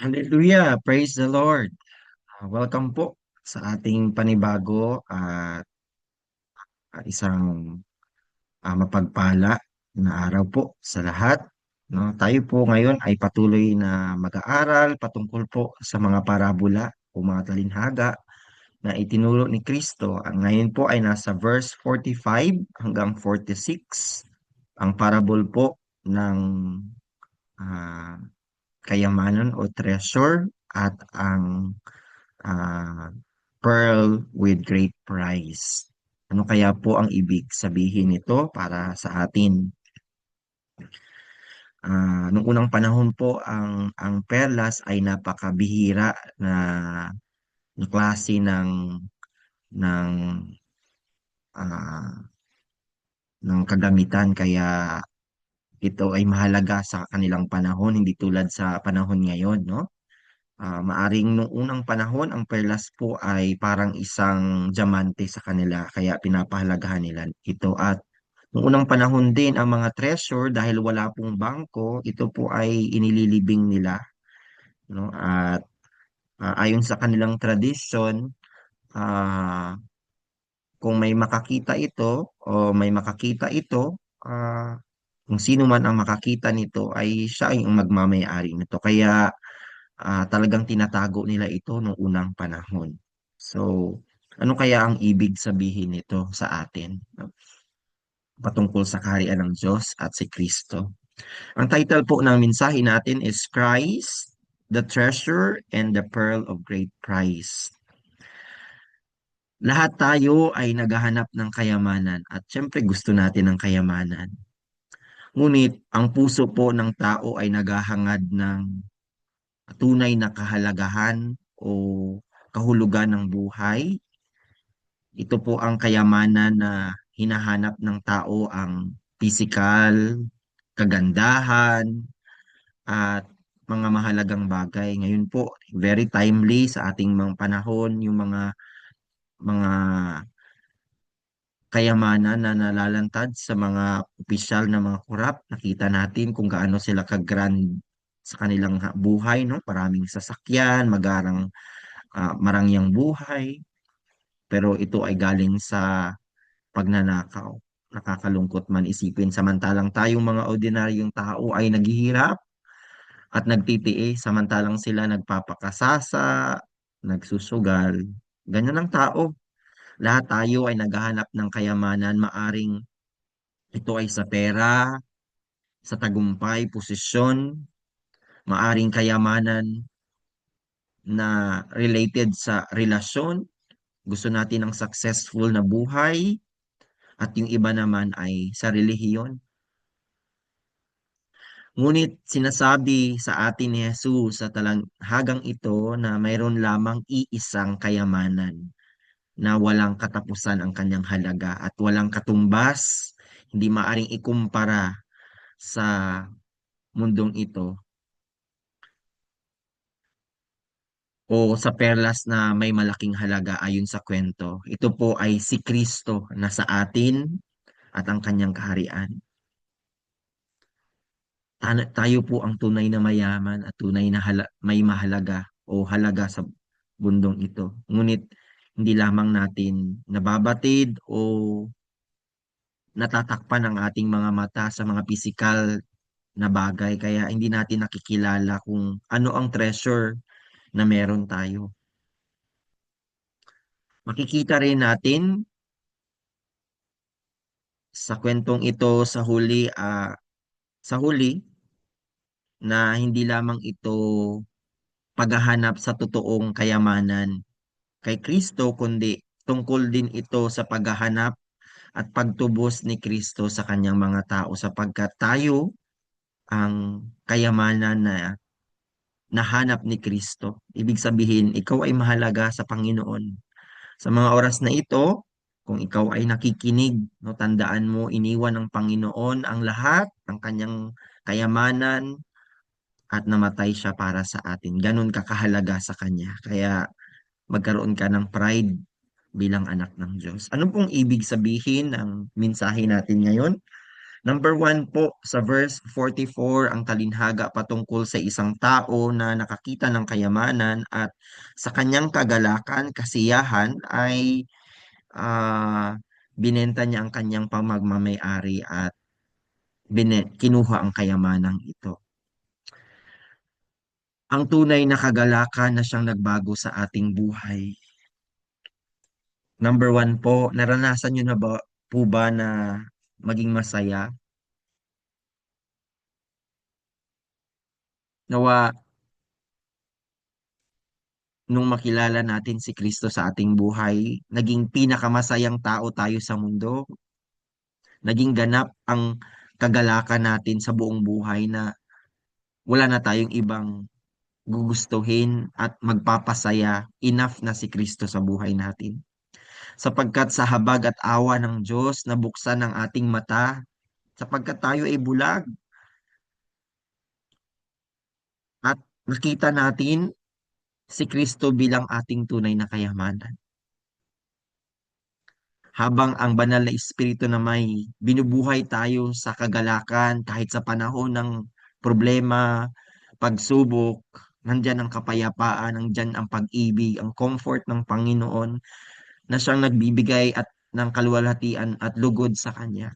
Hallelujah! Praise the Lord! Ah, welcome po sa ating panibago at at isang ah, mapagpala na araw po sa lahat. No? Tayo po ngayon ay patuloy na mag-aaral patungkol po sa mga parabola o mga talinhaga na itinuro ni Kristo. Ang ngayon po ay nasa verse 45 hanggang 46. Ang parable po ng ah, kayamanan o treasure at ang ah, pearl with great price. Ano kaya po ang ibig sabihin nito para sa atin? Ah, nung unang panahon po ang ang perlas ay napakabihira na, na klase ng ng ah, ng kagamitan kaya ito ay mahalaga sa kanilang panahon hindi tulad sa panahon ngayon no? Ah, maaring nung unang panahon ang perlas po ay parang isang diamante sa kanila kaya pinapahalagahan nila ito. At nung unang panahon din ang mga treasure dahil wala pong bangko ito po ay inililibing nila no? At ah, ayon sa kanilang tradisyon ah, kung may makakita ito o may makakita ito ah, kung sino man ang makakita nito ay siya ay ang magmamayari nito kaya ah, talagang tinatago nila ito noong unang panahon. So, ano kaya ang ibig sabihin nito sa atin? Patungkol sa kaharian ng Diyos at si Kristo. Ang title po ng mensahe natin is Christ, the treasure and the pearl of great price. Lahat tayo ay naghahanap ng kayamanan at syempre gusto natin ng kayamanan. Ngunit ang puso po ng tao ay naghahangad ng tunay na kahalagahan o kahulugan ng buhay. Ito po ang kayamanan na hinahanap ng tao ang physical, kagandahan, at mga mahalagang bagay. Ngayon po, very timely sa ating mga panahon, yung mga mga kayamanan na nalalantad sa mga opisyal na mga kurap. Nakita natin kung gaano sila ka-grand sa kanilang ha- buhay, no? Maraming sasakyan, magarang ah, marangyang buhay, pero ito ay galing sa pagnanakaw. Nakakalungkot man isipin, samantalang tayong mga ordinaryong tao ay naghihirap at nagtitiis, samantalang sila nagpapakasasa, nagsusugal. Ganyan ang tao. Lahat tayo ay naghahanap ng kayamanan, maaring ito ay sa pera, sa tagumpay, posisyon, maaring kayamanan na related sa relasyon. Gusto natin ng successful na buhay at yung iba naman ay sa relihiyon. Ngunit sinasabi sa atin ni Jesus sa talanghagang ito na mayroon lamang iisang kayamanan na walang katapusan ang kanyang halaga at walang katumbas, hindi maaring ikumpara sa mundong ito o sa perlas na may malaking halaga ayon sa kwento. Ito po ay si Kristo na sa atin at ang kanyang kaharian. Tayo po ang tunay na mayaman at tunay na hala- may mahalaga o halaga sa bundong ito. Ngunit hindi lamang natin nababatid o natatakpan ang ating mga mata sa mga pisikal na bagay kaya hindi natin nakikilala kung ano ang treasure na meron tayo. Makikita rin natin sa kwentong ito sa huli ah, sa huli na hindi lamang ito paghahanap sa totoong kayamanan kay Kristo kundi tungkol din ito sa paghahanap at pagtubos ni Kristo sa kanyang mga tao sapagkat tayo ang kayamanan na nahanap ni Kristo. Ibig sabihin, ikaw ay mahalaga sa Panginoon. Sa mga oras na ito, kung ikaw ay nakikinig, no, tandaan mo, iniwan ng Panginoon ang lahat, ang kanyang kayamanan, at namatay siya para sa atin. Ganon kakahalaga sa Kanya. Kaya magkaroon ka ng pride bilang anak ng Diyos. Ano pong ibig sabihin ng mensahe natin ngayon? Number one po, sa verse 44, ang talinhaga patungkol sa isang tao na nakakita ng kayamanan at sa kanyang kagalakan, kasiyahan ay ah, binenta niya ang kanyang pamagmamayari at bine, kinuha ang kayamanang ito. Ang tunay na kagalakan na siyang nagbago sa ating buhay. Number one po, naranasan niyo na ba po ba na maging masaya? Nawa nung makilala natin si Kristo sa ating buhay, naging pinakamasayang tao tayo sa mundo. Naging ganap ang kagalakan natin sa buong buhay na wala na tayong ibang gugustuhin at magpapasaya enough na si Kristo sa buhay natin. Sapagkat sa habag at awa ng Diyos, nabuksan ang ating mata, sapagkat tayo ay bulag at nakita natin si Kristo bilang ating tunay na kayamanan. Habang ang banal na Espiritu na may binubuhay tayo sa kagalakan kahit sa panahon ng problema, pagsubok, nandyan ang kapayapaan, nandyan ang pag-ibig, ang comfort ng Panginoon na siyang nagbibigay at ng kaluwalhatian at lugod sa Kanya.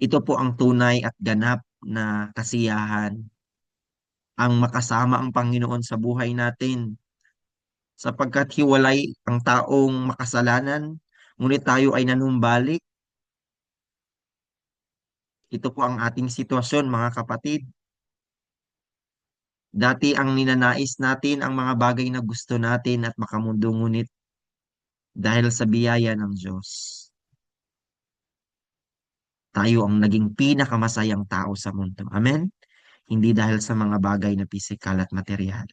Ito po ang tunay at ganap na kasiyahan, ang makasama ang Panginoon sa buhay natin sapagkat hiwalay ang taong makasalanan, ngunit tayo ay nanumbalik. Ito po ang ating sitwasyon, mga kapatid. Dati ang ninanais natin ang mga bagay na gusto natin at makamundo, ngunit dahil sa biyaya ng Diyos, tayo ang naging pinakamasayang tao sa mundo. Amen? Hindi dahil sa mga bagay na pisikal at material.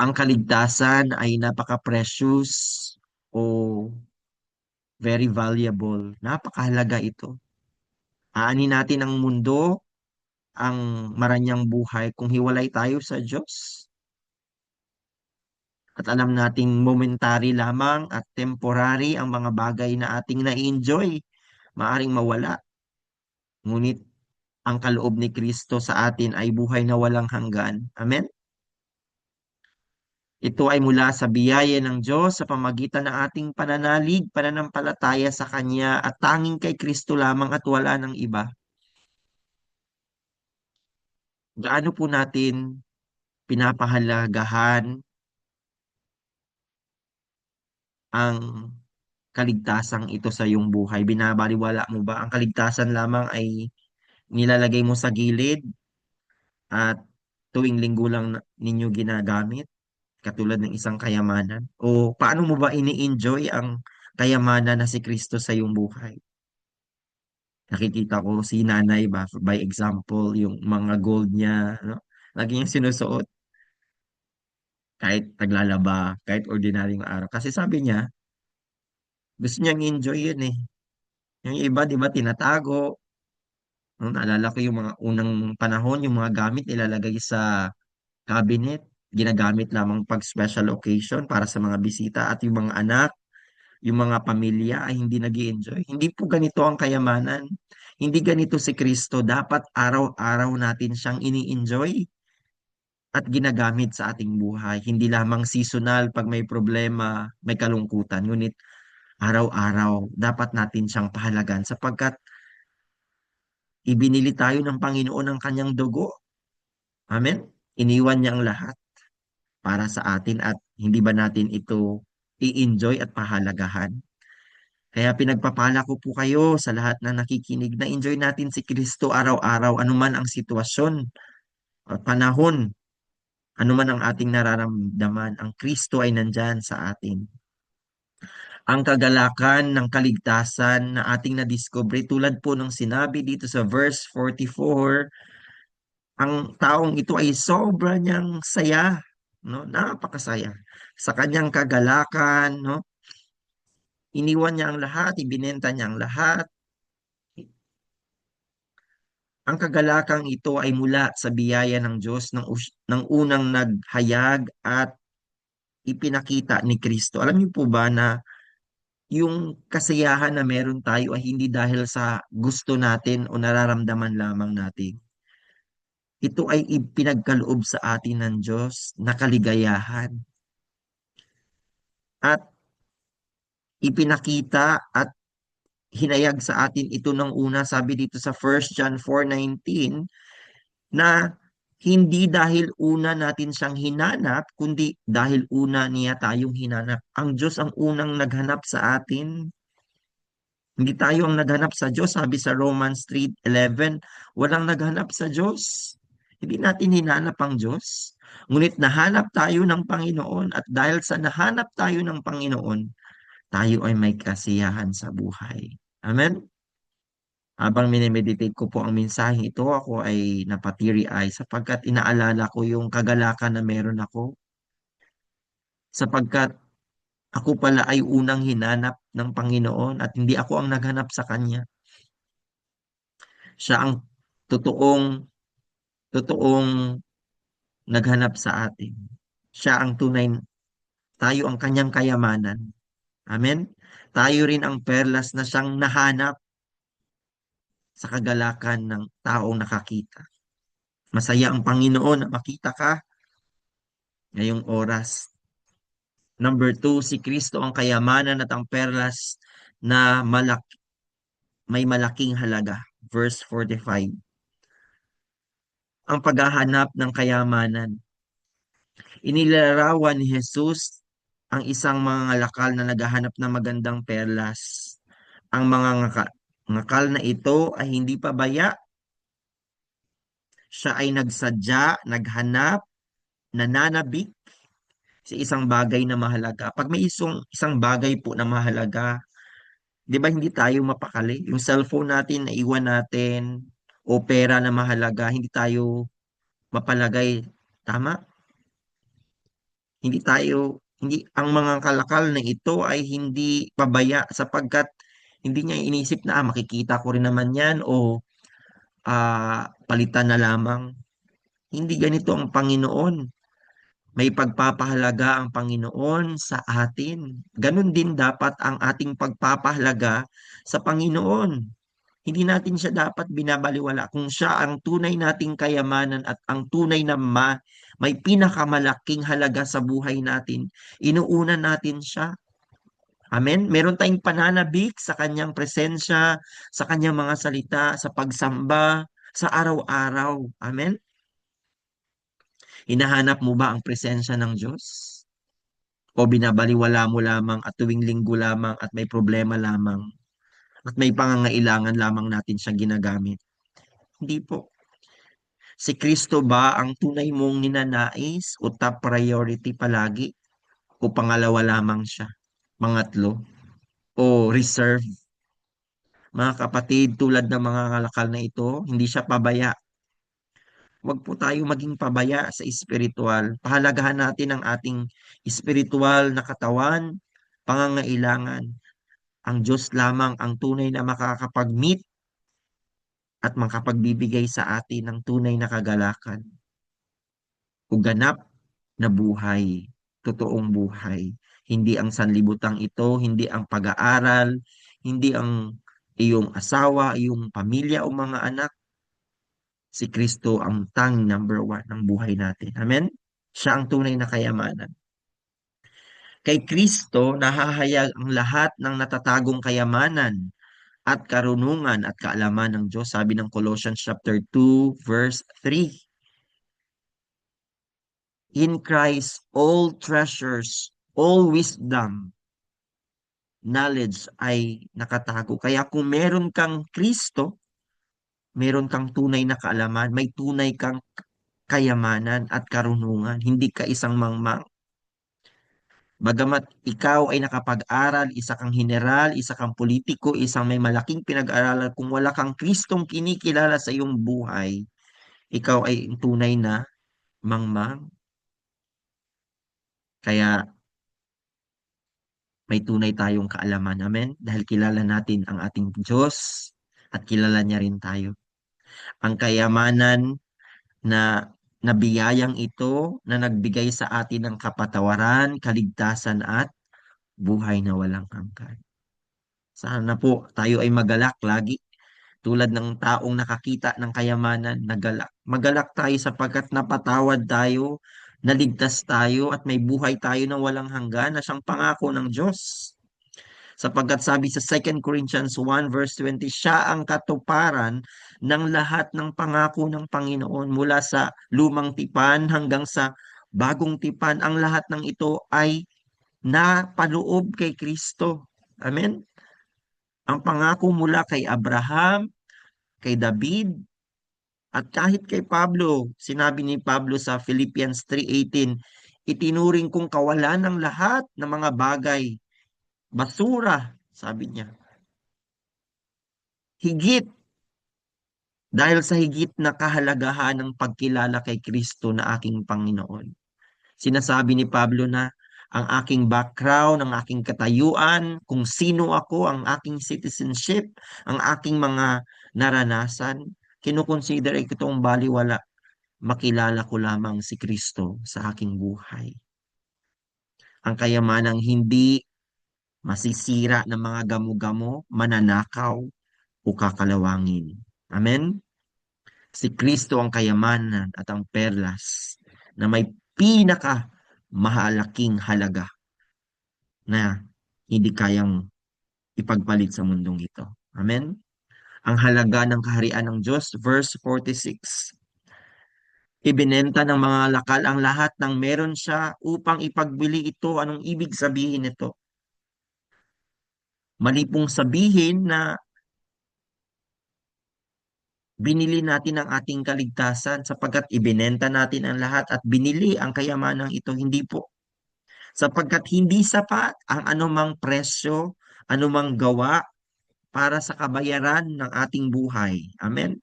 Ang kaligtasan ay napaka-precious o very valuable. Napakahalaga ito. Aanin natin ang mundo, ang maranyang buhay kung hiwalay tayo sa Diyos. At alam nating momentary lamang at temporary ang mga bagay na ating na-enjoy. Maaring mawala. Ngunit ang kaloob ni Kristo sa atin ay buhay na walang hanggan. Amen? Ito ay mula sa biyaya ng Diyos sa pamagitan ng ating pananalig, pananampalataya sa Kanya at tanging kay Kristo lamang at wala ng iba. Gaano po natin pinapahalagahan ang kaligtasang ito sa iyong buhay? Binabaliwala mo ba? Ang kaligtasan lamang ay nilalagay mo sa gilid at tuwing linggo lang ninyo ginagamit? katulad ng isang kayamanan? O paano mo ba ini-enjoy ang kayamanan na si Kristo sa iyong buhay? Nakikita ko si nanay ba, by example, yung mga gold niya, no? Lagi niyang sinusuot kahit naglalaba, kahit ordinaryong araw. Kasi sabi niya, gusto niyang enjoy yun eh. Yung iba, di ba, tinatago. No? Naalala ko yung mga unang panahon, yung mga gamit ilalagay sa cabinet ginagamit lamang pag special occasion para sa mga bisita at yung mga anak, yung mga pamilya ay hindi nag enjoy Hindi po ganito ang kayamanan. Hindi ganito si Kristo. Dapat araw-araw natin siyang ini-enjoy at ginagamit sa ating buhay. Hindi lamang seasonal pag may problema, may kalungkutan. Ngunit araw-araw dapat natin siyang pahalagan sapagkat ibinili tayo ng Panginoon ng kanyang dugo. Amen? Iniwan niya ang lahat para sa atin at hindi ba natin ito i-enjoy at pahalagahan. Kaya pinagpapala ko po kayo sa lahat na nakikinig na enjoy natin si Kristo araw-araw anuman ang sitwasyon at panahon, anuman ang ating nararamdaman, ang Kristo ay nandyan sa atin. Ang kagalakan ng kaligtasan na ating nadiscover tulad po ng sinabi dito sa verse 44, ang taong ito ay sobra niyang saya no? Napakasaya. Sa kanyang kagalakan, no? Iniwan niya ang lahat, ibinenta niya ang lahat. Ang kagalakang ito ay mula sa biyaya ng Diyos ng, ng unang naghayag at ipinakita ni Kristo. Alam niyo po ba na yung kasiyahan na meron tayo ay hindi dahil sa gusto natin o nararamdaman lamang natin. Ito ay ipinagkaloob sa atin ng Diyos na kaligayahan at ipinakita at hinayag sa atin ito ng una, sabi dito sa 1 John 4.19, na hindi dahil una natin siyang hinanap, kundi dahil una niya tayong hinanap. Ang Diyos ang unang naghanap sa atin. Hindi tayo ang naghanap sa Diyos. Sabi sa Romans 3.11, walang naghanap sa Diyos. Hindi natin hinanap ang Diyos. Ngunit nahanap tayo ng Panginoon at dahil sa nahanap tayo ng Panginoon, tayo ay may kasiyahan sa buhay. Amen? Habang minimeditate ko po ang mensaheng ito, ako ay napatiri ay sapagkat inaalala ko yung kagalakan na meron ako. Sapagkat ako pala ay unang hinanap ng Panginoon at hindi ako ang naghanap sa Kanya. Siya ang totoong, totoong naghanap sa atin. Siya ang tunay, tayo ang Kanyang kayamanan. Amen? Tayo rin ang perlas na siyang nahanap sa kagalakan ng taong nakakita. Masaya ang Panginoon na makita ka ngayong oras. Number two, si Kristo ang kayamanan at ang perlas na malak may malaking halaga. Verse 45. Ang paghahanap ng kayamanan. Inilarawan ni Jesus ang isang mga lakal na naghahanap ng magandang perlas. Ang mga ngaka- ngakal na ito ay hindi pabaya. Siya ay nagsadya, naghanap, nananabik sa isang bagay na mahalaga. Pag may isang, isang bagay po na mahalaga, di ba hindi tayo mapakali? Yung cellphone natin, naiwan natin, o pera na mahalaga, hindi tayo mapalagay. Tama? Hindi tayo, hindi, ang mga kalakal na ito ay hindi pabaya sapagkat hindi niya inisip na ah, makikita ko rin naman yan o ah, palitan na lamang. Hindi ganito ang Panginoon. May pagpapahalaga ang Panginoon sa atin. Ganon din dapat ang ating pagpapahalaga sa Panginoon. Hindi natin siya dapat binabaliwala kung siya ang tunay nating kayamanan at ang tunay na ma, may pinakamalaking halaga sa buhay natin. Inuuna natin siya. Amen? Meron tayong pananabik sa kanyang presensya, sa kanyang mga salita, sa pagsamba, sa araw-araw. Amen? Hinahanap mo ba ang presensya ng Diyos? O binabaliwala mo lamang at tuwing linggo lamang at may problema lamang at may pangangailangan lamang natin siyang ginagamit? Hindi po. Si Kristo ba ang tunay mong ninanais o top priority palagi? O pangalawa lamang siya? Mangatlo? O reserve? Mga kapatid, tulad ng mga kalakal na ito, hindi siya pabaya Huwag po tayo maging pabaya sa espiritual. Pahalagahan natin ang ating espiritual na katawan, pangangailangan. Ang Diyos lamang ang tunay na makakapag-meet at makapagbibigay sa atin ng tunay na kagalakan. O ganap na buhay, totoong buhay. Hindi ang sanlibutang ito, hindi ang pag-aaral, hindi ang iyong asawa, iyong pamilya o mga anak, si Kristo ang tang number one ng buhay natin. Amen? Siya ang tunay na kayamanan. Kay Kristo, nahahayag ang lahat ng natatagong kayamanan at karunungan at kaalaman ng Diyos. Sabi ng Colossians chapter 2, verse 3. In Christ, all treasures, all wisdom, knowledge ay nakatago. Kaya kung meron kang Kristo, meron kang tunay na kaalaman, may tunay kang kayamanan at karunungan, hindi ka isang mangmang. Bagamat ikaw ay nakapag-aral, isa kang general, isa kang politiko, isang may malaking pinag-aralan, kung wala kang Kristong kinikilala sa iyong buhay, ikaw ay tunay na mangmang. Kaya may tunay tayong kaalaman. Amen? Dahil kilala natin ang ating Diyos at kilala niya rin tayo ang kayamanan na nabiyayang ito na nagbigay sa atin ng kapatawaran, kaligtasan at buhay na walang hanggan. Sana po tayo ay magalak lagi tulad ng taong nakakita ng kayamanan, nagalak. Magalak tayo sapagkat napatawad tayo, naligtas tayo at may buhay tayo na walang hanggan na siyang pangako ng Diyos. Sapagkat sabi sa 2 Corinthians 1 verse 20, siya ang katuparan ng lahat ng pangako ng Panginoon mula sa lumang tipan hanggang sa bagong tipan. Ang lahat ng ito ay napaloob kay Kristo. Amen? Ang pangako mula kay Abraham, kay David, at kahit kay Pablo, sinabi ni Pablo sa Philippians 3.18, itinuring kong kawalan ng lahat ng mga bagay basura, sabi niya. Higit dahil sa higit na kahalagahan ng pagkilala kay Kristo na aking Panginoon. Sinasabi ni Pablo na ang aking background, ang aking katayuan, kung sino ako, ang aking citizenship, ang aking mga naranasan, kinukonsider itong baliwala. Makilala ko lamang si Kristo sa aking buhay. Ang kayamanang hindi masisira ng mga gamo-gamo, mananakaw o kakalawangin. Amen? Si Kristo ang kayamanan at ang perlas na may pinaka mahalaking halaga na hindi kayang ipagpalit sa mundong ito. Amen? Ang halaga ng kaharian ng Diyos, verse 46. Ibinenta ng mga lakal ang lahat ng meron siya upang ipagbili ito. Anong ibig sabihin nito? Mali pong sabihin na binili natin ang ating kaligtasan sapagkat ibinenta natin ang lahat at binili ang kayamanang ito. Hindi po. Sapagkat hindi sapat ang anumang presyo, anumang gawa para sa kabayaran ng ating buhay. Amen?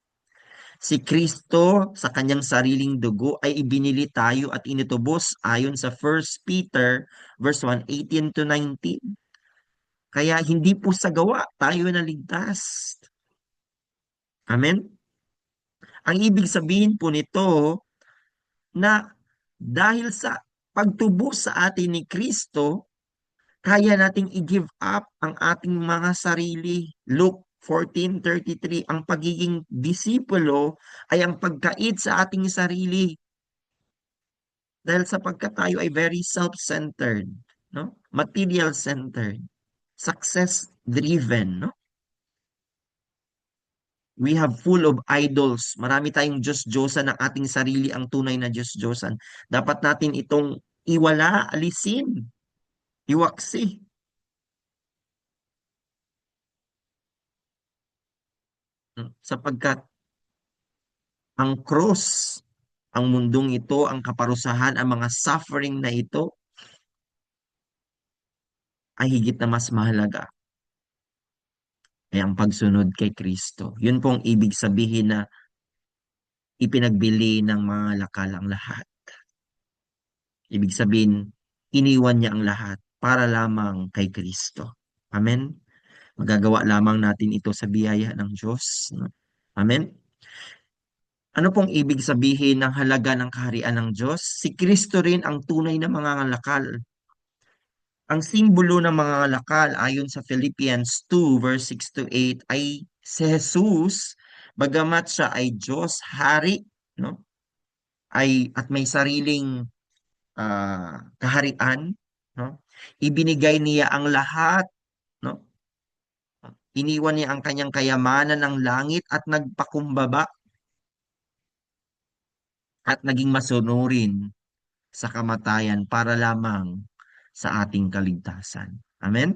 Si Kristo sa kanyang sariling dugo ay ibinili tayo at initubos ayon sa 1 Peter verse 1, 18 to 19. Kaya hindi po sa gawa tayo naligtas. Amen? Ang ibig sabihin po nito na dahil sa pagtubos sa atin ni Kristo, kaya nating i-give up ang ating mga sarili. Luke 14.33, ang pagiging disipulo ay ang pagkait sa ating sarili. Dahil sapagkat tayo ay very self-centered, no? material-centered success-driven, no? We have full of idols. Marami tayong Diyos-Diyosan ng ating sarili ang tunay na Diyos-Diyosan. Dapat natin itong iwala, alisin, iwaksi. Hmm, sapagkat ang cross, ang mundong ito, ang kaparusahan, ang mga suffering na ito, ay higit na mas mahalaga ay ang pagsunod kay Kristo. Yun pong ibig sabihin na ipinagbili ng mga lakal ang lahat. Ibig sabihin, iniwan niya ang lahat para lamang kay Kristo. Amen? Magagawa lamang natin ito sa biyaya ng Diyos. Amen? Ano pong ibig sabihin ng halaga ng kaharian ng Diyos? Si Kristo rin ang tunay na mga lakal ang simbolo ng mga lakal ayon sa Philippians 2 verse 6 to 8 ay si Jesus, bagamat siya ay Diyos, hari, no? Ay at may sariling uh, kaharian, no? Ibinigay niya ang lahat, no? Iniwan niya ang kanyang kayamanan ng langit at nagpakumbaba at naging masunurin sa kamatayan para lamang sa ating kaligtasan. Amen?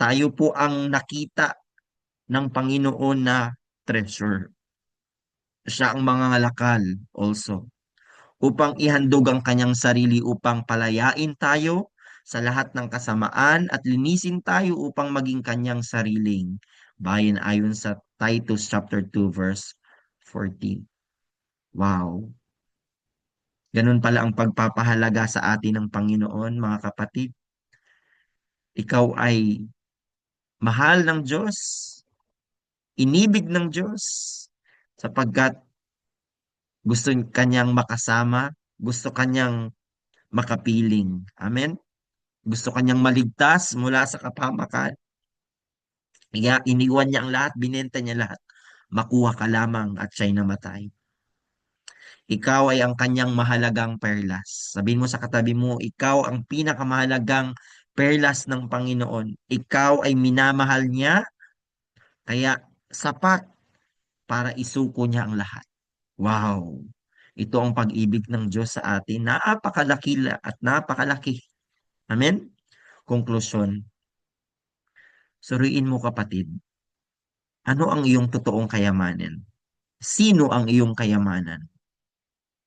Tayo po ang nakita ng Panginoon na treasure. Siya ang mga halakal also upang ihandog ang kanyang sarili upang palayain tayo sa lahat ng kasamaan at linisin tayo upang maging kanyang sariling bayan ayon sa Titus chapter 2 verse 14. Wow. Ganun pala ang pagpapahalaga sa atin ng Panginoon, mga kapatid. Ikaw ay mahal ng Diyos, inibig ng Diyos, sapagkat gusto kanyang makasama, gusto kanyang makapiling. Amen? Gusto kanyang maligtas mula sa kapamakan. Kaya iniwan niya ang lahat, binenta niya lahat. Makuha ka lamang at siya'y namatay. Ikaw ay ang kanyang mahalagang perlas. Sabihin mo sa katabi mo, ikaw ang pinakamahalagang perlas ng Panginoon. Ikaw ay minamahal niya, kaya sapat para isuko niya ang lahat. Wow! Ito ang pag-ibig ng Diyos sa atin. Napakalaki at napakalaki. Amen? Konklusyon. Suriin mo kapatid, ano ang iyong totoong kayamanan? Sino ang iyong kayamanan?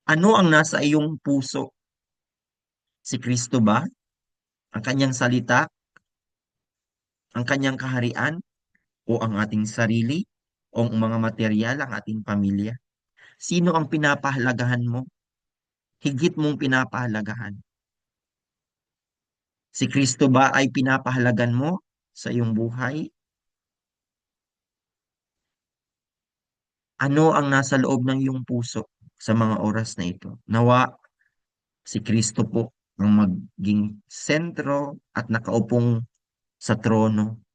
Ano ang nasa iyong puso? Si Kristo ba? Ang kanyang salita? Ang kanyang kaharian? O ang ating sarili? O ang mga materyal, ang ating pamilya? Sino ang pinapahalagahan mo? Higit mong pinapahalagahan? Si Kristo ba ay pinapahalagan mo sa iyong buhay? Ano ang nasa loob ng iyong puso sa mga oras na ito? Nawa, si Kristo po ang maging sentro at nakaupong sa trono.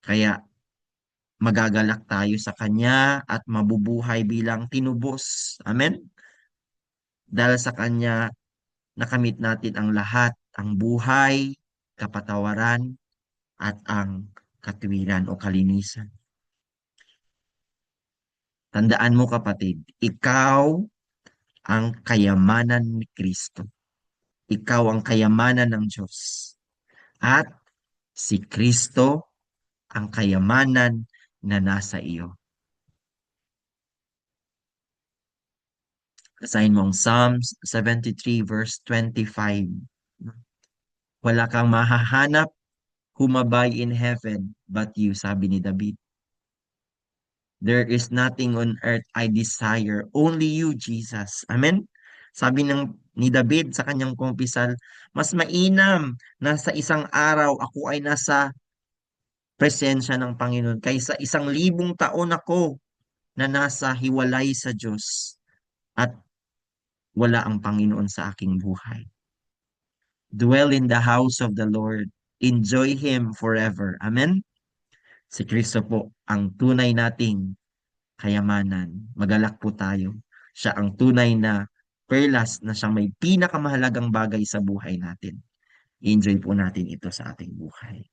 Kaya magagalak tayo sa Kanya at mabubuhay bilang tinubos. Amen? Dahil sa Kanya, nakamit natin ang lahat, ang buhay, kapatawaran, at ang katwiran o kalinisan. Tandaan mo kapatid, ikaw ang kayamanan ni Kristo. Ikaw ang kayamanan ng Diyos. At si Kristo ang kayamanan na nasa iyo. Basahin mo ang Psalms 73 verse 25. Wala kang mahahanap humabay in heaven but you, sabi ni David. There is nothing on earth I desire, only you, Jesus. Amen? Sabi ng ni David sa kanyang kumpisal, mas mainam na sa isang araw ako ay nasa presensya ng Panginoon kaysa isang libong taon ako na nasa hiwalay sa Diyos at wala ang Panginoon sa aking buhay. Dwell in the house of the Lord. Enjoy Him forever. Amen? Si Kristo po ang tunay nating kayamanan. Magalak po tayo. Siya ang tunay na perlas na siyang may pinakamahalagang bagay sa buhay natin. Enjoy po natin ito sa ating buhay.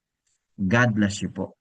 God bless you po.